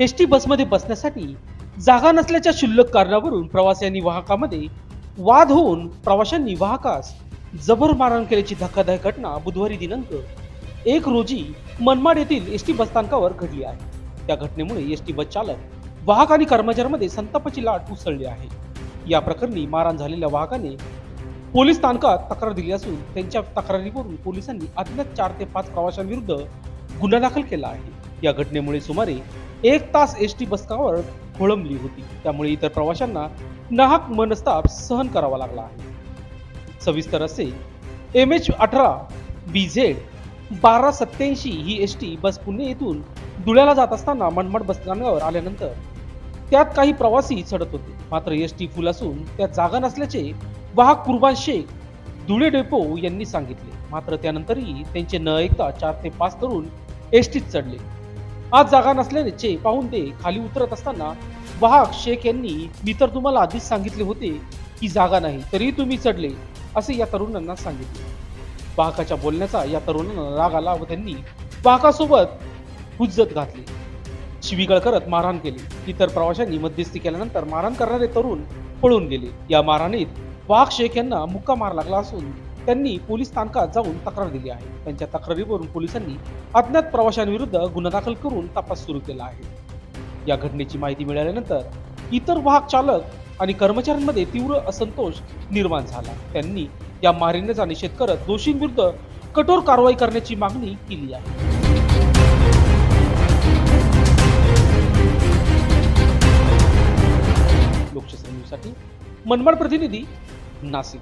S T बसमध्ये बसण्यासाठी जागा नसल्याच्या क्षुल्लक कारणावरून प्रवाशांनी वाहकामध्ये वाद होऊन प्रवाशांनी वाहकास जबर मारहाण केल्याची धक्कादायक घटना बुधवारी दिनांक एक रोजी मनमाड येथील एस टी बसस्थानकावर घडली आहे. त्या घटनेमुळे एस टी बस चालक वाहक आणि कर्मचाऱ्यांमध्ये संतापाची लाट उसळली आहे. या प्रकरणी मारहाण झालेल्या वाहकाने पोलीस स्थानकात तक्रार दिली असून त्यांच्या तक्रारीवरून पोलिसांनी अज्ञात चार ते पाच प्रवाशांविरुद्ध गुन्हा दाखल केला आहे. या घटनेमुळे सुमारे एक तास एस टी बसकावर खोळंबली होती. त्यामुळे इतर प्रवाशांना नाहक मनस्ताप सहन करावा लागला आहे. सविस्तर असे एम एच अठरा बी झेड बारा सत्याऐंशी ही एस टी बस पुणे येथून धुळ्याला जात असताना मनमाड बसस्थानकावर आल्यानंतर त्यात काही प्रवासी चढत होते. मात्र एस टी फुल असून त्यात जागा नसल्याचे वाहक कुर्बान शेख धुळे डेपो यांनी सांगितले. मात्र त्यानंतरही त्यांचे न ऐकता चार ते पाच तरुण एस टीत चढले. आज जागा नसल्याचे पाहून ते खाली उतरत असताना वाहक शेख यांनी मी तर तुम्हाला आधीच सांगितले होते की जागा नाही तरी तुम्ही चढले असे या तरुणांना सांगितले. वाहकाच्या बोलण्याचा या तरुणांना राग आला व त्यांनी वाहकासोबत हुज्जत घातली. शिवीगळ करत मारहाण केली. इतर प्रवाशांनी मध्यस्थी केल्यानंतर मारहाण करणारे तरुण पळून गेले. या मारहाणीत वाघ शेख यांना मुक्का मार लागला असून त्यांनी पोलीस स्थानकात जाऊन तक्रार दिली आहे. त्यांच्या तक्रारीवरून पोलिसांनी अज्ञात प्रवाशांविरुद्ध गुन्हा दाखल करून तपास सुरू केला आहे. या घटनेची माहिती मिळाल्यानंतर इतर वाहक चालक आणि कर्मचाऱ्यांमध्ये तीव्र असंतोष निर्माण झाला. त्यांनी या मारिण्याचा निषेध करत दोषींविरुद्ध कठोर कारवाई करण्याची मागणी केली आहे. लोकशाही न्यूजसाठी मनमाड प्रतिनिधी नाशिक.